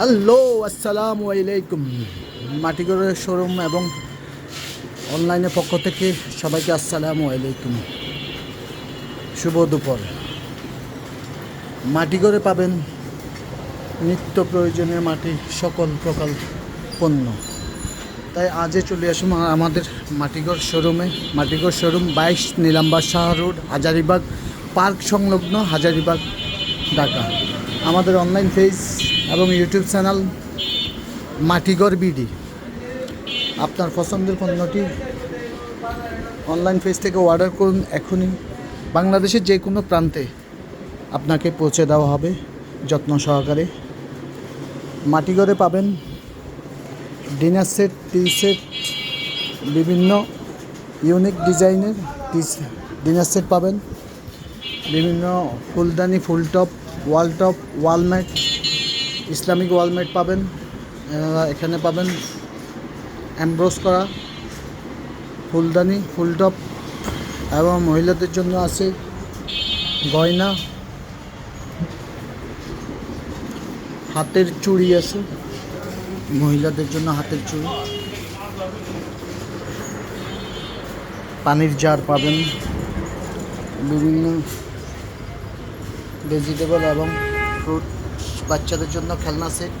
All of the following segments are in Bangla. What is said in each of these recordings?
হ্যালো, আসসালামু আলাইকুম। মাটিগড়ের শোরুম এবং অনলাইনের পক্ষ থেকে সবাইকে আসসালামু আলাইকুম। শুভ দুপুর। মাটিগড়ে পাবেন নিত্য প্রয়োজনীয় মাটি সকল প্রকার পণ্য। তাই আজে চলে আসুন আমাদের মাটিগড় শোরুমে। মাটিগড় শোরুম বাইশ নীলাম্বার শাহ রোড, হাজারিবাগ, পার্ক সংলগ্ন হাজারিবাগ, ঢাকা। আমাদের অনলাইন পেজ এবং ইউটিউব চ্যানেল মাটিগড় বিডি। আপনার পছন্দের পণ্যটি অনলাইন পেজ থেকে অর্ডার করুন এখনই। বাংলাদেশের যে কোনো প্রান্তে আপনাকে পৌঁছে দেওয়া হবে যত্ন সহকারে। মাটিগড়ে পাবেন ডিনার সেট, টি সেট, বিভিন্ন ইউনিক ডিজাইনের টি ডিনার সেট পাবেন। বিভিন্ন ফুলদানি ফুল top wall top Islamic wall mat পাবেন এখানে পাবেন অ্যাম্ব্রোস করা, ফুলদানি, ফুলটপ, এবং মহিলাদের জন্য আছে গয়না, হাতের চুড়ি আছে, মহিলাদের জন্য হাতের চুড়ি। পানির জার পাবেন, বিভিন্ন ভেজিটেবল এবং ফ্রুট। বাচ্চাদের জন্য খেলনা সেট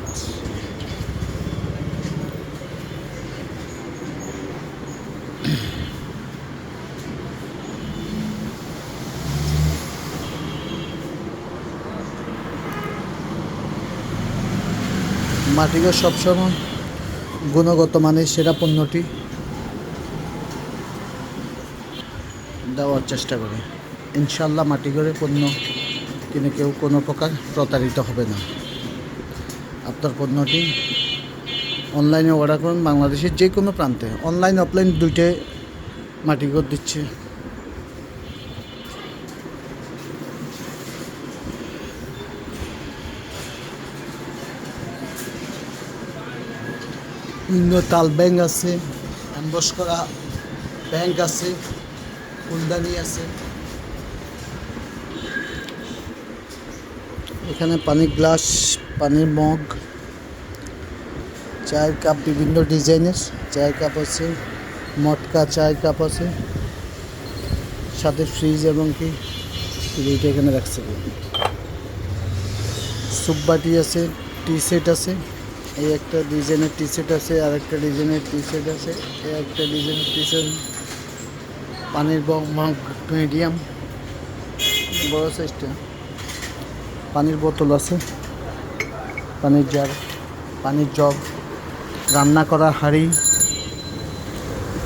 মাটিগর সবসময় গুণগত মানের সেরা পণ্যটি দেওয়ার চেষ্টা করে। ইনশাল্লাহ মাটিগড়ের পণ্য কিনে কেউ কোনো প্রকার প্রতারিত হবে না। আপনার পণ্যটি অনলাইনে অর্ডার করুন, বাংলাদেশের যে কোনো প্রান্তে। অনলাইন অফলাইন দুইটাই ঘর দিচ্ছে। বিভিন্ন তাল ব্যাংক আছে অ্যাম্বস করা ব্যাংক আছে, ফুলদানি আছে। এখানে পানির গ্লাস, পানির মগ, চায়ের কাপ, বিভিন্ন ডিজাইনের চায়ের কাপ আছে, মটকা চায়ের কাপ আছে, সাথে ফ্রিজ এবং কি এইটা এখানে রাখছে। সুপ বাটি আছে, টি সেট আছে, এই একটা ডিজাইনের টি সেট আছে, আর একটা ডিজাইনের টি সেট আছে, এই একটা ডিজাইনের টি সেট, পানির মগ মিডিয়াম, বড় সাইজটা পানির বোতল আছে। পানির জার, পানির জগ, রান্না করার হাঁড়ি,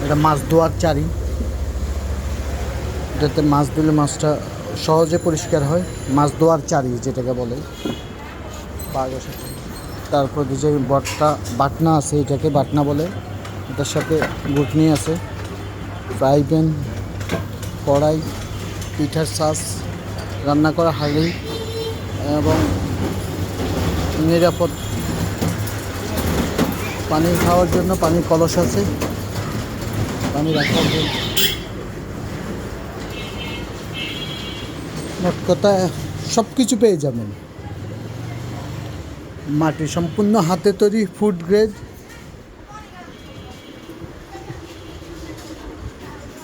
এটা মাছ ধোয়ার চারি। এটাতে মাছ দিলে মাছটা সহজে পরিষ্কার হয়। মাছ ধোয়ার চারি যেটাকে বলে। তারপর যে বটটা, বাটনা আছে, এটাকে বাটনা বলে। এটার সাথে গুটনি আছে। ফ্রাই প্যান, কড়াই, পিঠার শাঁস রান্না করা হাঁড়ি। এবং নিরাপদ পানি খাওয়ার জন্য পানি কলস আছে। পানি রাখার জন্য। মোট কথা সব কিছু পেয়ে যাবেন। মাটি সম্পূর্ণ হাতে তৈরি ফুড গ্রেড